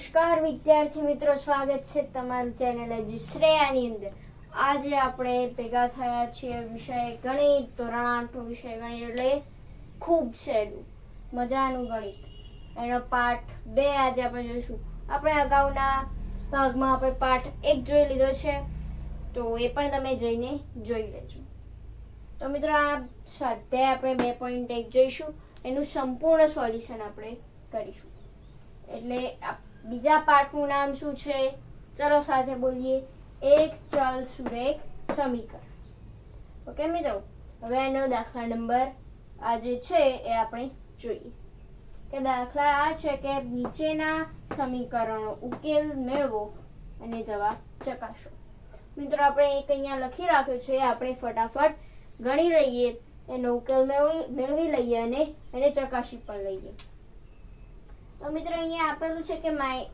નમસ્કાર, વિદ્યાર્થી મિત્રો, સ્વાગત છે તમારું ચેનલ હજી શ્રેયાની અંદર. આજે આપણે ભેગા થયા છીએ વિષય ગણિત, ધોરણ આઠનો વિષય ગણિત, એટલે ખૂબ સહેલું, મજાનું ગણિત. એનો પાઠ બે આજે આપણે જોઈશું. આપણે અગાઉના ભાગમાં આપણે પાઠ એક જોઈ લીધો છે, તો એ પણ તમે જઈને જોઈ લેજો. તો મિત્રો, આ સાથે આપણે બે પોઈન્ટ એક જોઈશું. એનું સંપૂર્ણ સોલ્યુશન આપણે કરીશું. એટલે બીજા પાઠનું નામ શું છે? ચલો સાથે બોલીએ. એક ચલ સુરેખ સમીકરણ. ઓકે મિત્રો? હવે એનો દાખલા નંબર આ જે છે એ આપણે જોઈએ. કે દાખલા આ છે કે નીચેના સમીકરણો ઉકેલ મેળવો અને જવાબ ચકાસો. મિત્રો, આપણે એક અહીંયા લખી રાખ્યો છે, આપણે ફટાફટ ગણી લઈએ. એનો ઉકેલ મેળવી લઈએ અને એને ચકાસી પણ લઈએ. તો મિત્રો, અહીંયા આપેલું છે કે માય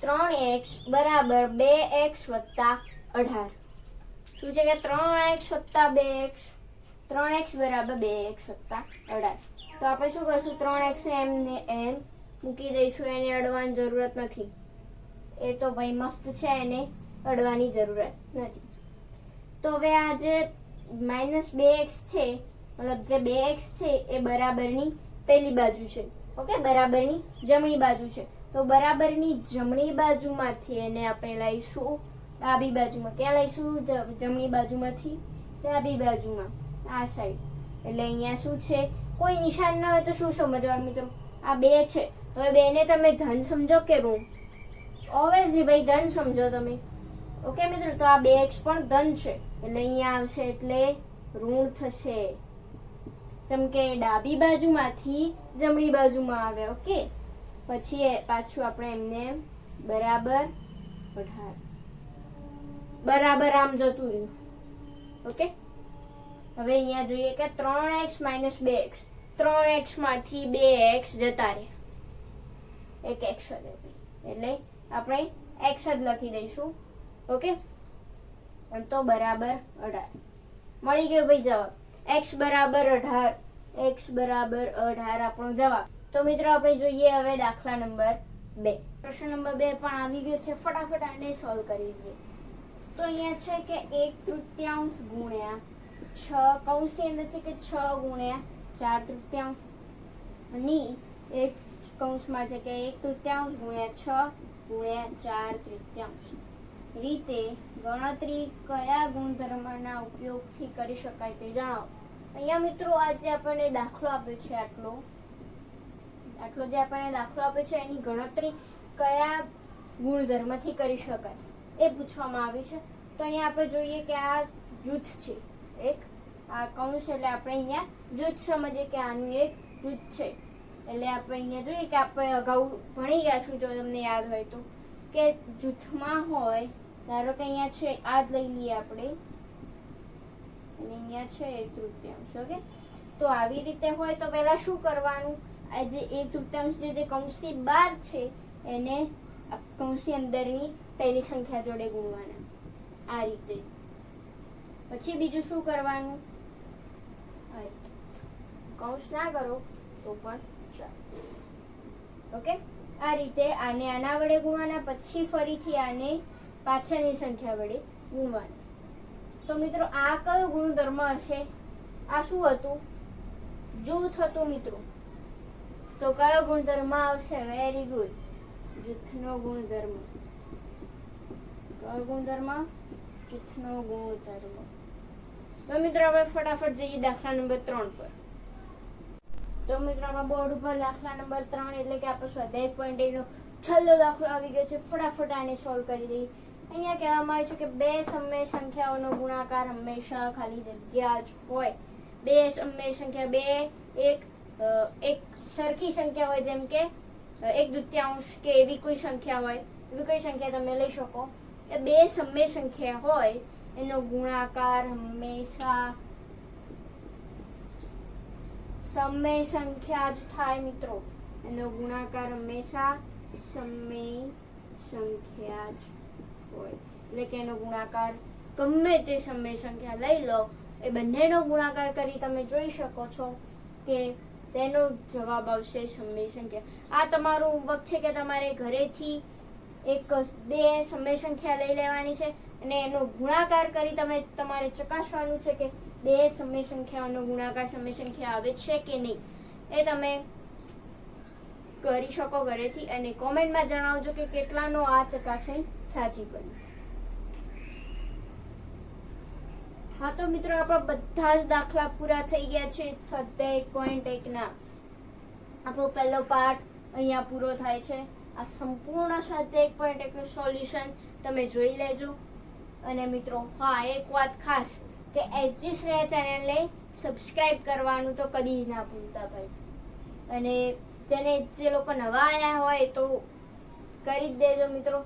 ત્રણ એક્સ બરાબર બે એક્સ વત્તા અઢાર. શું છે કે ત્રણ એક્સ વત્તા બે એક્સ? ત્રણ એક્સ બરાબર બે એક્સ વત્તા અઢાર. તો આપણે શું કરશું? ત્રણ એક્સ એમ ને એમ મૂકી દઈશું. એને અડવાની જરૂરત નથી. એ તો ભાઈ મસ્ત છે, એને અડવાની જરૂરત નથી. તો હવે આ જે માઇનસ બે એક્સ છે, મતલબ જે બે એક્સ છે, એ બરાબરની પહેલી બાજુ છે. ઓકે, બરાબરની જમણી બાજુ છે. તો બરાબરની જમણી બાજુમાંથી એને આપણે લઈશું, ડાબી બાજુમાં. ક્યાં લઈશું? જમણી બાજુમાંથી, ડાબી બાજુમાં. આ સાઈડ એટલે અહીંયા શું છે? કોઈ નિશાન ન હોય તો શું સમજવાનું મિત્રો? આ બે છે. હવે બેને તમે ધન સમજો કે ઋણ? ઓબ્વિયસલી ભાઈ, ધન સમજો તમે. ઓકે મિત્રો? તો આ બે એક્સ પણ ધન છે. એટલે અહીંયા આવશે એટલે ઋણ થશે. જેમ કે ડાબી બાજુમાંથી જમણી બાજુમાં આવે, ઓકે? પછી પાછું આપણે એમને બરાબર અઢાર બરાબર આમ જતું રહ્યું, ઓકે? હવે અહીંયા જોઈએ કે ત્રણ એક્સ માઇનસ બે એક્સ. ત્રણ એક્સમાંથી બે એક્સ જતા રહ્યા એક એક્સ વધે એટલે આપણે એક્સ જ લખી દઈશું, ઓકે? તો બરાબર અઢાર. મળી ગયો ભાઈ જવાબ. એક્સ બરાબર અઢાર એક્સ બરાબર અઢાર આપણો જવાબ. તો મિત્રો, આપણે જોઈએ હવે દાખલા નંબર બે. પ્રશ્ન નંબર બે પણ આવી ગયો છે. ફટાફટ આને સોલ્વ કરી દઈએ તો અહીંયા છે કે એક તૃતીયાંશ ગુણ્યા છ, કૌંસની અંદર છે કે છ ગુણ્યા ચાર તૃતીયાંશ. ની એક કૌંસમાં છે કે એક તૃતીયાંશ ગુણ્યા છ ગુણ્યા ચાર તૃતીયાંશ. રીતે ગણતરી કયા ગુણધર્મના ઉપયોગથી કરી શકાય તે જણાવો. અહીંયા મિત્રો આજે આપણને દાખલો આપ્યો છે આટલો. આટલો જે આપણને દાખલો આપ્યો છે એની ગણતરી કયા ગુણધર્મથી કરી શકાય એ પૂછવામાં આવ્યું છે. તો અહીંયા આપણે જોઈએ કે આ જૂથ છે એક. આ કૌંસ એટલે આપણે અહીંયા જૂથ સમજીએ કે આનું એક જૂથ છે. એટલે આપણે અહીંયા જોઈએ કે આપણે અગાઉ ભણી ગયા છું જો તમને યાદ હોય તો. કે જૂથમાં હોય ધારો કે અહીંયા છે આ જ લઈ લઈએ આપણે. અને અહીંયા છે એક તૃતીયાંશ, ઓકે? તો આવી રીતે હોય તો પહેલા શું કરવાનું? આ જે એક તૃતીયાંશ જે કૌંસની બહાર છે, એને કૌંસની અંદરની પહેલી સંખ્યા જોડે ગુણવાના. આ રીતે. પછી બીજું શું કરવાનું? કૌંસ ના કરો તો પણ ચાલે. ઓકે? આ રીતે આને આના વડે ગુણવાના, પછી ફરીથી આને પાછળની સંખ્યા વડે ગુણવાના. તો મિત્રો, આ કયો ગુણધર્મ હશે? આ શું હતું? જૂથ હતું મિત્રો. તો કયો ગુણધર્મ આવશે? વેરી ગુડ જૂથનો ગુણધર્મ. કયો ગુણધર્મ? જૂથનો ગુણધર્મ. તો મિત્રો, હવે ફટાફટ જઈએ દાખલા નંબર ત્રણ પર. તો મિત્રો આપણા બોર્ડ ઉપર દાખલા નંબર ત્રણ એટલે કે આપણો સ્વાધ્યાય પોઈન્ટ એનો છેલ્લો દાખલો આવી ગયો છે. ફટાફટ આને સોલ્વ કરી દઈએ. અહીંયા કહેવામાં આવ્યું છે કે બે સમય સંખ્યાઓનો ગુણાકાર હંમેશા ખાલી જગ્યા જ હોય. બે સમય સંખ્યા બે, એક એક સરખી સંખ્યા હોય જેમ કે એક દૃત્યાંશ કે એવી કોઈ સંખ્યા હોય. એવી કોઈ સંખ્યા તમે લઈ શકો. એ બે સમય સંખ્યા હોય, એનો ગુણાકાર હંમેશા સમય સંખ્યા જ થાય મિત્રો. એનો ગુણાકાર હંમેશા સમય સંખ્યા જ હોય. એટલે કે એનો ગુણાકાર ગમે તે સમય સંખ્યા લઈ લો, એ બંનેનો ગુણાકાર કરી તમે જોઈ શકો છો કે તેનો જવાબ આવશે સમય સંખ્યા આ તમારું હોમવર્ક છે કે તમારે ઘરેથી એક બે સમય સંખ્યા લઈ લેવાની છે અને એનો ગુણાકાર કરી તમે તમારે ચકાસવાનું છે કે બે સમય સંખ્યાઓનો ગુણાકાર સમય સંખ્યા આવે છે કે નહીં. એ તમે કરી શકો ઘરેથી અને કોમેન્ટમાં જણાવજો કે કેટલાનો આ ચકાસણી સાચી બની હા તો મિત્રો, આપણા બધા જ દાખલા પૂરા થઈ ગયા છે સત્યાવીસ પોઈન્ટ એકના આપણો પહેલો પાઠ અહીંયા પૂરો થાય છે. આ સંપૂર્ણ સ્વાધ્યાય પોઈન્ટ એકનું સોલ્યુશન તમે જોઈ લેજો. અને મિત્રો, હા, એક વાત ખાસ કે એચજીસ શ્રેયા ચેનલને સબસ્ક્રાઇબ કરવાનું તો કદી ના ભૂલતા ભાઈ. અને જેને જે લોકો નવા આવ્યા હોય તો કરી જ દેજો મિત્રો.